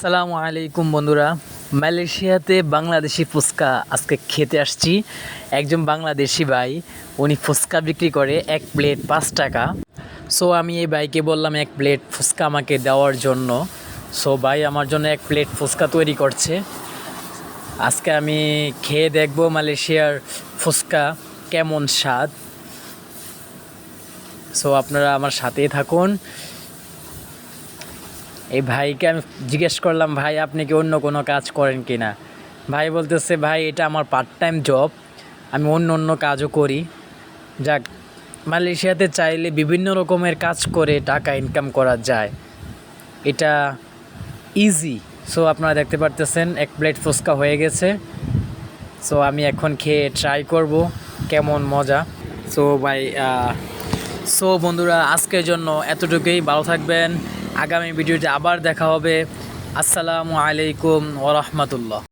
সালামু আলাইকুম বন্ধুরা। মালয়েশিয়াতে বাংলাদেশি ফুচকা আজকে খেতে আসছি। একজন বাংলাদেশি ভাই, উনি ফুচকা বিক্রি করে এক প্লেট পাঁচ টাকা। সো আমি এই ভাইকে বললাম এক প্লেট ফুচকা আমাকে দেওয়ার জন্য। সো ভাই আমার জন্য এক প্লেট ফুচকা তৈরি করছে। আজকে আমি খেয়ে দেখব মালয়েশিয়ার ফুচকা কেমন স্বাদ। সো আপনারা আমার সাথেই থাকুন। এই ভাইকে আমি জিজ্ঞেস করলাম, ভাই, আপনি কি অন্য কোনো কাজ করেন কি না ভাই বলতেছে, ভাই, এটা আমার পার্ট টাইম জব আমি অন্য অন্য কাজও করি। যাক, মালয়েশিয়াতে চাইলে বিভিন্ন রকমের কাজ করে টাকা ইনকাম করা যায়। এটা ইজি সো আপনারা দেখতে পারতেছেন, এক প্লেট ফুচকা হয়ে গেছে। সো আমি এখন খেয়ে ট্রাই করব, কেমন মজা। সো ভাই সো বন্ধুরা, আজকের জন্য এতটুকুই। ভালো থাকবেন। আগামী ভিডিওতে আবার দেখা হবে। আসসালামু আলাইকুম ওরহমতুল্লাহ